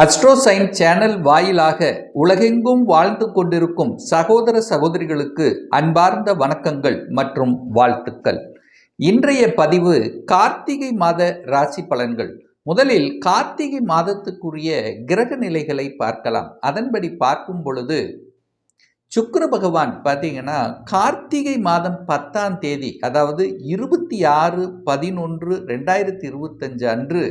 அஸ்ட்ரோசைன் channel வாயிலாக உலகெங்கும் வாழ்ந்து கொண்டிருக்கும் சகோதர சகோதரிகளுக்கு அன்பார்ந்த வணக்கங்கள் மற்றும் வாழ்த்துக்கள். இன்றைய பதிவு கார்த்திகை மாத ராசி பலன்கள். முதலில் கார்த்திகை மாதத்துக்குரிய கிரக நிலைகளை பார்க்கலாம். அதன்படி பார்க்கும் பொழுது சுக்கர பகவான் பார்த்தீங்கன்னா கார்த்திகை மாதம் பத்தாம் தேதி அதாவது இருபத்தி ஆறு பதினொன்று ரெண்டாயிரத்தி இருபத்தஞ்சு அன்று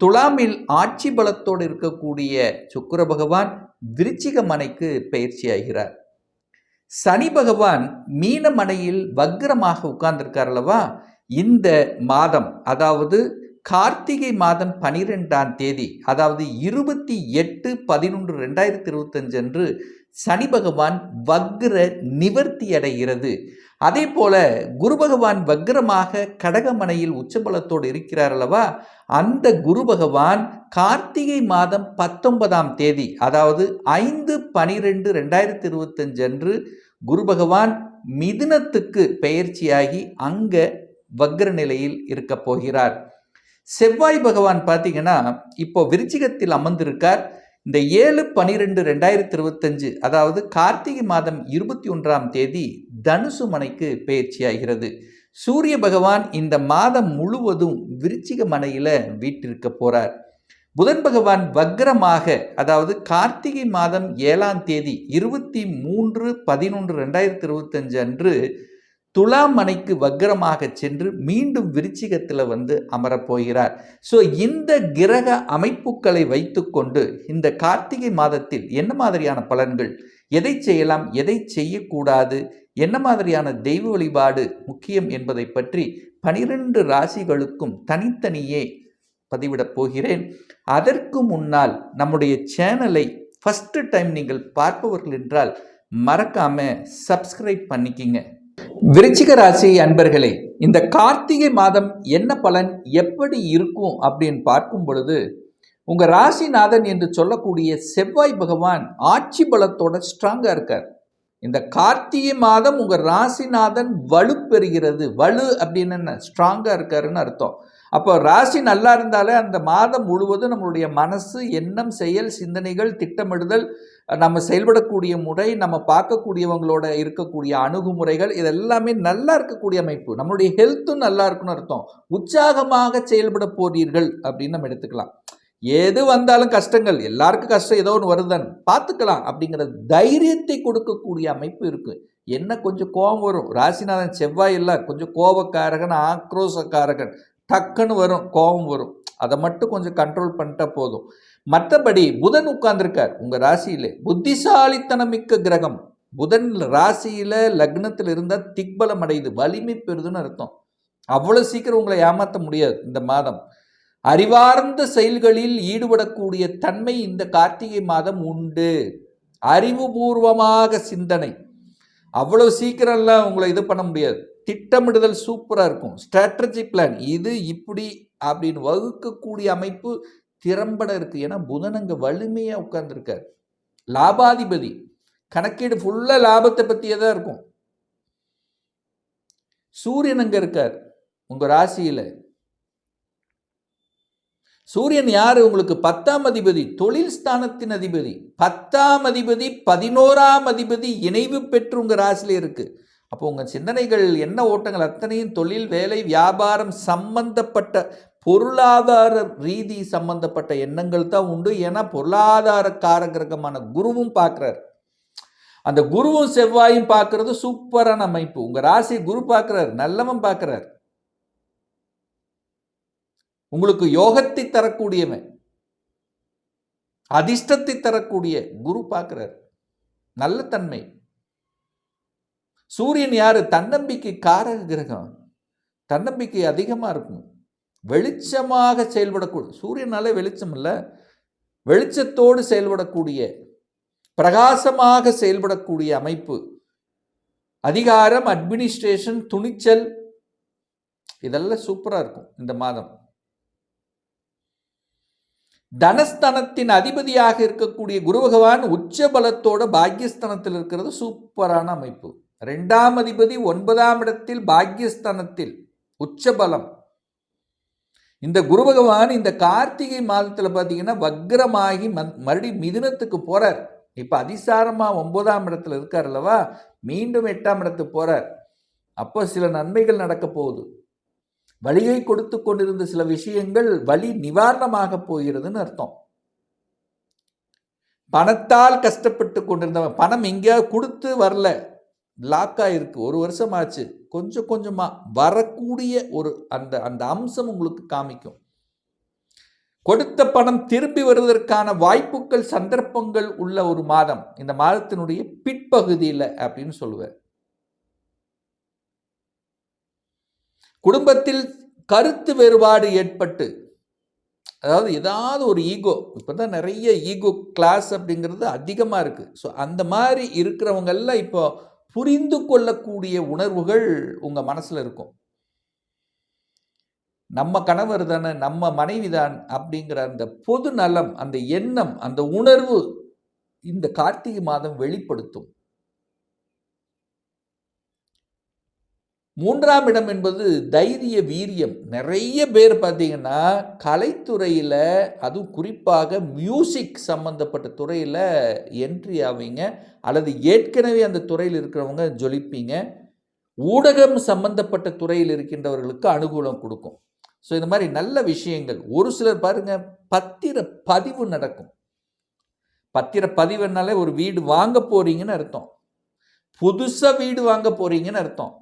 துலாமில் ஆட்சி பலத்தோடு இருக்கக்கூடிய சுக்கர பகவான் விருச்சிக மனைக்கு பயிற்சியாகிறார் சனி பகவான் மீன மனையில் வக்ரமாக உட்கார்ந்திருக்கார் அல்லவா? இந்த மாதம் அதாவது கார்த்திகை மாதம் பனிரெண்டாம் தேதி அதாவது இருபத்தி எட்டு பதினொன்று ரெண்டாயிரத்தி இருபத்தஞ்சு அன்று சனி பகவான் வக்ர நிவர்த்தி அடைகிறது. அதே போல குரு பகவான் வக்ரமாக கடகமனையில் உச்சபலத்தோடு இருக்கிறார் அல்லவா? அந்த குரு பகவான் கார்த்திகை மாதம் பத்தொன்பதாம் தேதி அதாவது ஐந்து பனிரெண்டு ரெண்டாயிரத்தி இருபத்தஞ்சு அன்று குரு பகவான் மிதுனத்துக்கு பெயர்ச்சியாகி அங்க வக்ர நிலையில் இருக்க போகிறார். செவ்வாய் பகவான் பார்த்தீங்கன்னா இப்போ விருச்சிகத்தில் அமர்ந்திருக்கார். இந்த ஏழு பனிரெண்டு ரெண்டாயிரத்தி இருபத்தஞ்சு அதாவது கார்த்திகை மாதம் இருபத்தி ஒன்றாம் தேதி தனுசு மனைக்கு பயிற்சியாகிறது. சூரிய பகவான் இந்த மாதம் முழுவதும் விருச்சிக மனையில் வீட்டிருக்க போகிறார் புதன் பகவான் வக்ரமாக அதாவது கார்த்திகை மாதம் ஏழாம் தேதி இருபத்தி மூன்று பதினொன்று ரெண்டாயிரத்தி இருபத்தஞ்சு அன்று துலாம் மனைக்கு வக்ரமாக சென்று மீண்டும் விருச்சிகத்தில் வந்து அமரப்போகிறார். ஸோ இந்த கிரக அமைப்புகளை வைத்துக்கொண்டு இந்த கார்த்திகை மாதத்தில் என்ன மாதிரியான பலன்கள்? எதை செய்யலாம்? எதை செய்யக்கூடாது? என்ன மாதிரியான தெய்வ வழிபாடு முக்கியம் என்பதை பற்றி பனிரெண்டு ராசிகளுக்கும் தனித்தனியே பதிவிடப் போகிறேன். அதற்கு முன்னால் நம்முடைய சேனலை ஃபஸ்ட்டு டைம் நீங்கள் பார்ப்பவர்கள் என்றால் மறக்காமல் சப்ஸ்கிரைப் பண்ணிக்கிங்க. விருச்சிக ராசி அன்பர்களே இந்த கார்த்திகை மாதம் என்ன பலன் எப்படி இருக்கும் அப்படின்னு பார்க்கும் பொழுது உங்க ராசிநாதன் என்று சொல்லக்கூடிய செவ்வாய் பகவான் ஆட்சி பலத்தோட ஸ்ட்ராங்கா இருக்கார். இந்த கார்த்திகை மாதம் உங்க ராசிநாதன் வலு பெறுகிறது வலு அப்படின்னு என்ன? ஸ்ட்ராங்கா இருக்காருன்னு அர்த்தம். அப்போ ராசி நல்லா இருந்தாலே அந்த மாதம் முழுவதும் நம்மளுடைய மனசு எண்ணம் செயல் சிந்தனைகள் திட்டமிடுதல் நம்ம செயல்படக்கூடிய முறை நம்ம பார்க்கக்கூடியவங்களோட இருக்கக்கூடிய அணுகுமுறைகள் இதெல்லாமே நல்லா இருக்கக்கூடிய அமைப்பு. நம்மளுடைய ஹெல்த்தும் நல்லா இருக்குன்னு அர்த்தம். உற்சாகமாக செயல்பட போறீர்கள் அப்படின்னு நம்ம எடுத்துக்கலாம். எது வந்தாலும் கஷ்டங்கள் எல்லாருக்கும் கஷ்டம் ஏதோ ஒன்று வருதன் பார்த்துக்கலாம் அப்படிங்கிற தைரியத்தை கொடுக்கக்கூடிய அமைப்பு இருக்கு. என்ன கொஞ்சம் கோபம் வரும்? ராசிநாதன் செவ்வாய் இல்லை கொஞ்சம் கோபக்காரகன் ஆக்ரோஷக்காரகன் டக்குன்னு வரும் கோபம் வரும். அதை மட்டும் கொஞ்சம் கண்ட்ரோல் பண்ணிட்டா போதும். மற்றபடி புதன் உட்கார்ந்துருக்கார் உங்கள் ராசியில். புத்திசாலித்தனம் மிக்க கிரகம். புதன் ராசியில் லக்னத்தில் இருந்தால் திக்பலம் அடையுது வலிமை பெறுதுன்னு அர்த்தம். அவ்வளோ சீக்கிரம் உங்களை ஏமாற்ற முடியாது இந்த மாதம். அறிவார்ந்த செயல்களில் ஈடுபடக்கூடிய தன்மை இந்த கார்த்திகை மாதம் உண்டு. அறிவுபூர்வமாக சிந்தனை. அவ்வளோ சீக்கிரம்லாம் உங்களை இது பண்ண முடியாது. திட்டமிடுதல் சூப்பராக இருக்கும். ஸ்ட்ராட்டஜி பிளான் இது இப்படி அப்படின்னு வகுக்கக்கூடிய அமைப்பு திறம்பட இருக்குது ஏன்னா புதன் அங்கே வலிமையாக உட்கார்ந்துருக்கார். லாபாதிபதி. கணக்கீடு ஃபுல்லாக லாபத்தை பற்றியே தான் இருக்கும். சூரியன் அங்கே இருக்கார். உங்கள் ராசியில். சூரியன் யார்? உங்களுக்கு பத்தாம் அதிபதி தொழில் ஸ்தானத்தின் அதிபதி. பத்தாம் அதிபதி பதினோராம் அதிபதி இணைவு பெற்று உங்கள் ராசியில் இருக்குது அப்போ உங்கள் சிந்தனைகள் என்ன ஓட்டங்கள் அத்தனையும் தொழில் வேலை வியாபாரம் சம்பந்தப்பட்ட பொருளாதார ரீதி சம்பந்தப்பட்ட எண்ணங்கள் தான் உண்டு. ஏன்னா பொருளாதார காரகிரகமான குருவும் பார்க்குறாரு. அந்த குருவும் செவ்வாயும் பார்க்கறது சூப்பரான அமைப்பு. உங்கள் ராசி குரு பார்க்குறாரு நல்லவன் பார்க்குறாரு. உங்களுக்கு யோகத்தை தரக்கூடியவன் அதிர்ஷ்டத்தை தரக்கூடிய குரு பார்க்கிறார். நல்ல தன்மை. சூரியன் யார்? தன்னம்பிக்கை காரக கிரகம். தன்னம்பிக்கை அதிகமாக இருக்கும். வெளிச்சமாக செயல்படக்கூடிய சூரியனாலே வெளிச்சம் இல்லை. வெளிச்சத்தோடு செயல்படக்கூடிய பிரகாசமாக செயல்படக்கூடிய அமைப்பு. அதிகாரம் அட்மினிஸ்ட்ரேஷன் துணிச்சல் இதெல்லாம் சூப்பராக இருக்கும் இந்த மாதம். தனஸ்தனத்தின் அதிபதியாக இருக்கக்கூடிய குரு பகவான் உச்ச பலத்தோட பாக்கியஸ்தனத்தில் இருக்கிறது சூப்பரான அமைப்பு. ரெண்டாம் அதிபதி ஒன்பதாம் இடத்தில் பாக்யஸ்தானத்தில் உச்சபலம். இந்த குரு பகவான் இந்த கார்த்திகை மாதத்தில் பார்த்தீங்கன்னா வக்ரமாகி மந் மறுபடி மிதுனத்துக்கு போறார். இப்போ அதிசாரமாக ஒன்பதாம் இடத்துல இருக்கார் அல்லவா? மீண்டும் எட்டாம் இடத்துக்கு போறார். அப்போ சில நன்மைகள் நடக்க போகுது. வழியை கொடுத்து கொண்டிருந்த சில விஷயங்கள் வழி நிவாரணமாக போகிறதுன்னு அர்த்தம். பணத்தால் கஷ்டப்பட்டு கொண்டிருந்தவன் பணம் எங்கேயாவது கொடுத்து வரல. லாக் ஆகிருக்கு ஒரு வருஷம் ஆச்சு. கொஞ்சம் கொஞ்சமாக வரக்கூடிய ஒரு அந்த அந்த அம்சம் உங்களுக்கு காமிக்கும். கொடுத்த பணம் திரும்பி வருவதற்கான வாய்ப்புகள் சந்தர்ப்பங்கள் உள்ள ஒரு மாதம். இந்த மாதத்தினுடைய பிற்பகுதியில் அப்படின்னு சொல்லுவேன் குடும்பத்தில் கருத்து வேறுபாடு ஏற்பட்டு அதாவது ஏதாவது ஒரு ஈகோ இப்போ தான் நிறைய ஈகோ கிளாஸ் அப்படிங்கிறது அதிகமாக இருக்குது ஸோ அந்த மாதிரி இருக்கிறவங்கெல்லாம் இப்போ புரிந்து கொள்ளக்கூடிய உணர்வுகள் உங்கள் மனசில் இருக்கும். நம்ம கணவர் தானே நம்ம மனைவி தான் அப்படிங்கிற அந்த பொது நலம் அந்த எண்ணம் அந்த உணர்வு இந்த கார்த்திகை மாதம் வெளிப்படுத்தும். மூன்றாம் இடம் என்பது தைரிய வீரியம். நிறைய பேர் பார்த்தீங்கன்னா கலைத்துறையில் அதுவும் குறிப்பாக மியூசிக் சம்மந்தப்பட்ட துறையில் என்ட்ரி ஆவீங்க. அல்லது ஏற்கனவே அந்த துறையில் இருக்கிறவங்க ஜொலிப்பீங்க. ஊடகம் சம்பந்தப்பட்ட துறையில் இருக்கின்றவர்களுக்கு அனுகூலம் கொடுக்கும். ஸோ இந்த மாதிரி நல்ல விஷயங்கள். ஒரு சிலர் பாருங்கள் பத்திர பதிவு நடக்கும். பத்திர பதிவுனாலே ஒரு வீடு வாங்க போகிறீங்கன்னு அர்த்தம். புதுசாக வீடு வாங்க போகிறீங்கன்னு அர்த்தம்.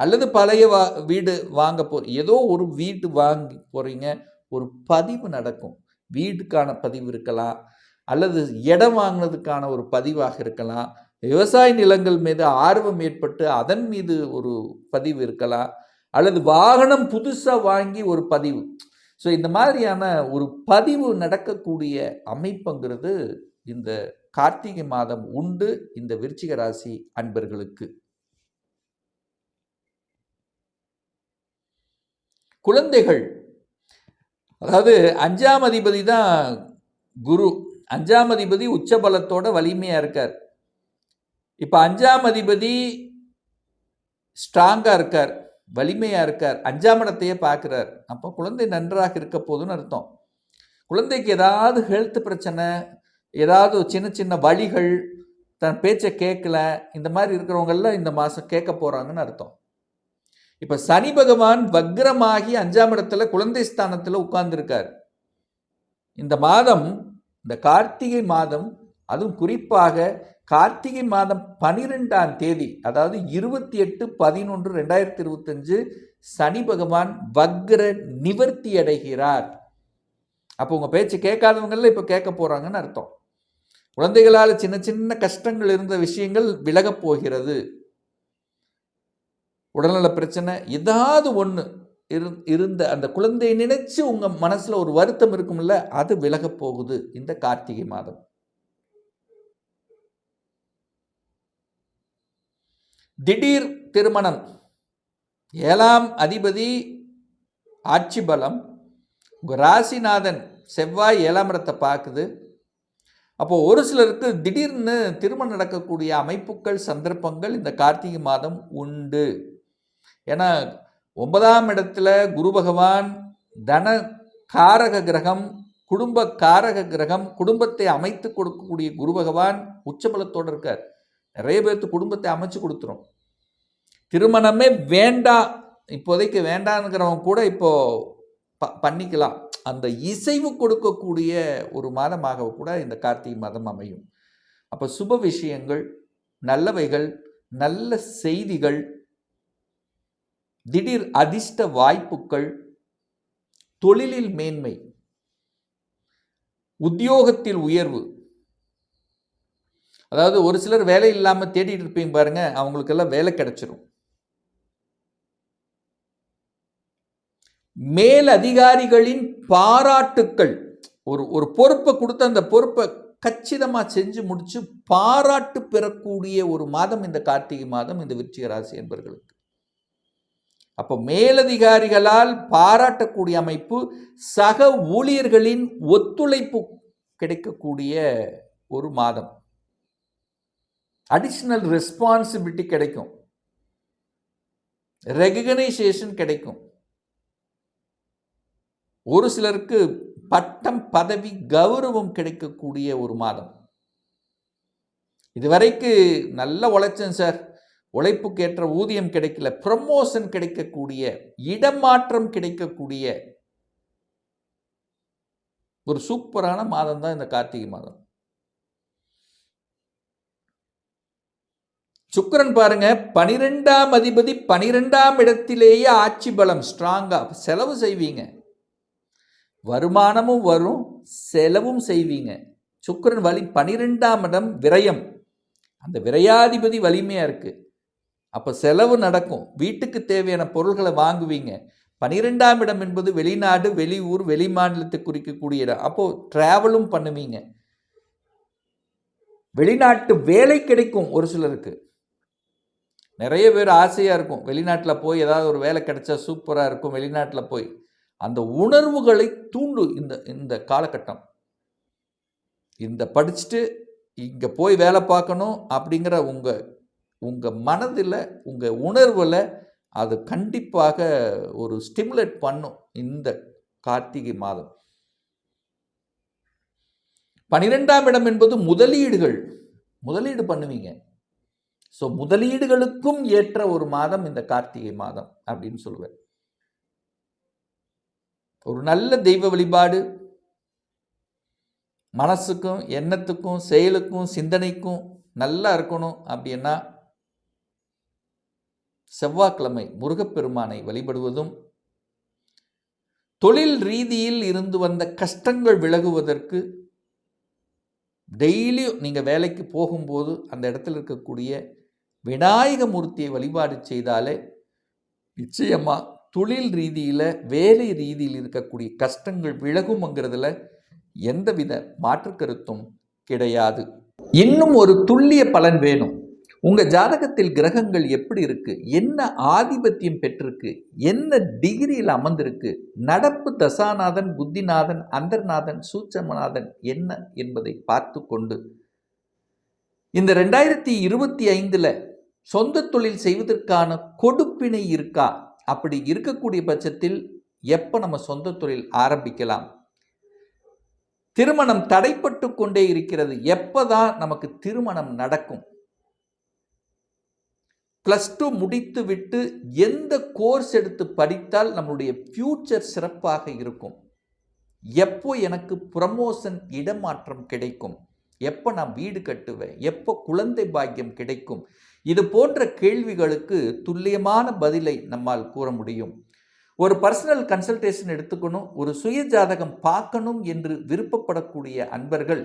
அல்லது பழைய வா வீடு வாங்க போகிற ஏதோ ஒரு வீடு வாங்கி போகிறீங்க ஒரு பதிவு நடக்கும். வீட்டுக்கான பதிவு இருக்கலாம் அல்லது இடம் வாங்கினதுக்கான ஒரு பதிவாக இருக்கலாம். விவசாய நிலங்கள் மீது ஆர்வம் ஏற்பட்டு அதன் மீது ஒரு பதிவு இருக்கலாம். அல்லது வாகனம் புதுசாக வாங்கி ஒரு பதிவு. ஸோ இந்த மாதிரியான ஒரு பதிவு நடக்கக்கூடிய அமைப்புங்கிறது இந்த கார்த்திகை மாதம் உண்டு. இந்த விருச்சிக ராசி அன்பர்களுக்கு. குழந்தைகள். அதாவது அஞ்சாம் அதிபதி தான் குரு. அஞ்சாம் அதிபதி உச்சபலத்தோட வலிமையாக இருக்கார். இப்போ அஞ்சாம் அதிபதி ஸ்ட்ராங்காக இருக்கார் வலிமையாக இருக்கார் அஞ்சாம் இடத்தையே பார்க்குறார் அப்போ குழந்தை நன்றாக இருக்க போதுன்னு அர்த்தம். குழந்தைக்கு ஏதாவது ஹெல்த் பிரச்சனை ஏதாவது சின்ன சின்ன வழிகள் தன் பேச்சை கேட்கல இந்த மாதிரி இருக்கிறவங்கெல்லாம் இந்த மாதம் கேட்க போகிறாங்கன்னு அர்த்தம். இப்போ சனி பகவான் வக்ரமாகி அஞ்சாம் இடத்துல குழந்தை ஸ்தானத்தில் உட்கார்ந்துருக்கார். இந்த மாதம் இந்த கார்த்திகை மாதம் அதுவும் குறிப்பாக கார்த்திகை மாதம் பனிரெண்டாம் தேதி அதாவது இருபத்தி எட்டு பதினொன்று ரெண்டாயிரத்தி இருபத்தஞ்சு சனி பகவான் வக்ர நிவர்த்தி அடைகிறார். அப்போ உங்கள் பேச்சு கேட்காதவங்கள இப்போ கேட்க போகிறாங்கன்னு அர்த்தம். குழந்தைகளால் சின்ன சின்ன கஷ்டங்கள் இருந்த விஷயங்கள் விலகப் போகிறது. உடல்நல பிரச்சனை ஏதாவது ஒன்று இரு இருந்த அந்த குழந்தையை நினைச்சு உங்கள் மனசில் ஒரு வருத்தம் இருக்கும்ல அது விலகப் போகுது இந்த கார்த்திகை மாதம். திடீர் திருமணம். ஏழாம் அதிபதி ஆட்சி பலம் உங்கள் ராசிநாதன் செவ்வாய் ஏழாம் இடத்தை பார்க்குது. அப்போது ஒரு சிலருக்கு திடீர்னு திருமணம் நடக்கக்கூடிய அமைப்புகள் சந்தர்ப்பங்கள் இந்த கார்த்திகை மாதம் உண்டு. ஏன்னா ஒன்பதாம் இடத்துல குரு பகவான் தன காரக கிரகம் குடும்ப காரக கிரகம் குடும்பத்தை அமைத்து கொடுக்கக்கூடிய குரு பகவான் உச்சபலத்தோடு இருக்கார். நிறைய பேர்த்து குடும்பத்தை அமைச்சு கொடுத்துரும். திருமணமே வேண்டாம் இப்போதைக்கு வேண்டாங்கிறவங்க கூட இப்போ ப பண்ணிக்கலாம். அந்த இசைவு கொடுக்கக்கூடிய ஒரு மாதமாக கூட இந்த கார்த்திகை மாதம் அமையும். அப்போ சுப விஷயங்கள் நல்லவைகள் நல்ல செய்திகள் திடீர் அதிர்ஷ்ட வாய்ப்புகள் தொழிலில் மேன்மை உத்தியோகத்தில் உயர்வு. அதாவது ஒரு சிலர் வேலை இல்லாமல் தேடிட்டு இருப்பீங்க பாருங்க அவங்களுக்கெல்லாம் வேலை கிடைச்சிரும். மேல் அதிகாரிகளின் பாராட்டுக்கள். ஒரு ஒரு பொறுப்பை கொடுத்து அந்த பொறுப்பை கச்சிதமாக செஞ்சு முடிச்சு பாராட்டு பெறக்கூடிய ஒரு மாதம் இந்த கார்த்திகை மாதம் இந்த விருச்சிக ராசி என்பவர்களுக்கு அப்போ மேலதிகாரிகளால் பாராட்டக்கூடிய அமைப்பு சக ஊழியர்களின் ஒத்துழைப்பு கிடைக்கக்கூடிய ஒரு மாதம். அடிஷ்னல் ரெஸ்பான்சிபிலிட்டி கிடைக்கும். ரெகனைசேஷன் கிடைக்கும். ஒரு சிலருக்கு பட்டம் பதவி கௌரவம் கிடைக்கக்கூடிய ஒரு மாதம். இதுவரைக்கு நல்ல உழைச்சேன் சார். உழைப்புக்கு ஏற்ற ஊதியம் கிடைக்கல ப்ரமோஷன் கிடைக்கக்கூடிய இடமாற்றம் கிடைக்கக்கூடிய ஒரு சூப்பரான மாதம் தான் இந்த கார்த்திகை மாதம். சுக்கரன் பாருங்க பனிரெண்டாம் அதிபதி பனிரெண்டாம் இடத்திலேயே ஆட்சி பலம் ஸ்ட்ராங்காக செலவு செய்வீங்க. வருமானமும் வரும் செலவும் செய்வீங்க. சுக்கரன் வலி பனிரெண்டாம் இடம் விரயம். அந்த விரையாதிபதி வலிமையாக இருக்குது அப்போ செலவு நடக்கும். வீட்டுக்கு தேவையான பொருள்களை வாங்குவீங்க. பனிரெண்டாம் இடம் என்பது வெளிநாடு வெளியூர் வெளி மாநிலத்தை குறிக்கக்கூடிய இடம். அப்போது ட்ராவலும் பண்ணுவீங்க. வெளிநாட்டு வேலை கிடைக்கும் ஒரு சிலருக்கு. நிறைய பேர் ஆசையாக இருக்கும். வெளிநாட்டில் போய் ஏதாவது ஒரு வேலை கிடைச்சா சூப்பராக இருக்கும். வெளிநாட்டில் போய். அந்த உணர்வுகளை தூண்டு இந்த இந்த காலகட்டம். இந்த படிச்சுட்டு இங்கே போய் வேலை பார்க்கணும் அப்படிங்கிற உங்கள் உங்கள் மனதில் உங்கள் உணர்வில் அது கண்டிப்பாக ஒரு ஸ்டிமுலேட் பண்ணும் இந்த கார்த்திகை மாதம். பனிரெண்டாம் இடம் என்பது முதலீடுகள். முதலீடு பண்ணுவீங்க. ஸோ முதலீடுகளுக்கும் ஏற்ற ஒரு மாதம் இந்த கார்த்திகை மாதம் அப்படின்னு சொல்லுவேன் ஒரு நல்ல தெய்வ வழிபாடு. மனசுக்கும் எண்ணத்துக்கும் செயலுக்கும் சிந்தனைக்கும் நல்லா இருக்கணும் அப்படின்னா செவ்வாய்க்கிழமை முருகப்பெருமானை வழிபடுவதும் தொழில் ரீதியில் இருந்து வந்த கஷ்டங்கள் விலகுவதற்கு டெய்லியும் நீங்கள் வேலைக்கு போகும்போது அந்த இடத்துல இருக்கக்கூடிய விநாயக மூர்த்தியை வழிபாடு செய்தாலே நிச்சயமாக தொழில் ரீதியில் வேலை ரீதியில் இருக்கக்கூடிய கஷ்டங்கள் விலகும்ங்கிறதுல எந்தவித மாற்று கருத்தும் கிடையாது. இன்னும் ஒரு துல்லிய பலன் வேணும். உங்கள் ஜாதகத்தில் கிரகங்கள் எப்படி இருக்குது என்ன ஆதிபத்தியம் பெற்றிருக்கு? என்ன டிகிரியில் அமர்ந்திருக்கு? நடப்பு தசாநாதன் புத்திநாதன் அந்தர்நாதன் சூட்சமநாதன் என்ன என்பதை பார்த்து கொண்டு இந்த ரெண்டாயிரத்தி இருபத்தி ஐந்தில் சொந்த தொழில் செய்வதற்கான கொடுப்பினை இருக்கா? அப்படி இருக்கக்கூடிய பட்சத்தில் எப்போ நம்ம சொந்த தொழில் ஆரம்பிக்கலாம்? திருமணம் தடைப்பட்டு கொண்டே இருக்கிறது. எப்போதான் நமக்கு திருமணம் நடக்கும்? ப்ளஸ் டூ முடித்து விட்டு எந்த கோர்ஸ் எடுத்து படித்தால் நம்மளுடைய ஃப்யூச்சர் சிறப்பாக இருக்கும். எப்போ எனக்கு ப்ரமோஷன் இடமாற்றம் கிடைக்கும்? எப்போ நான் வீடு கட்டுவேன்? எப்போ குழந்தை பாக்கியம் கிடைக்கும்? இது போன்ற கேள்விகளுக்கு துல்லியமான பதிலை நம்மால் கூற முடியும். ஒரு பர்சனல் கன்சல்டேஷன் எடுத்துக்கணும் ஒரு சுய ஜாதகம் பார்க்கணும் என்று விருப்பப்படக்கூடிய அன்பர்கள்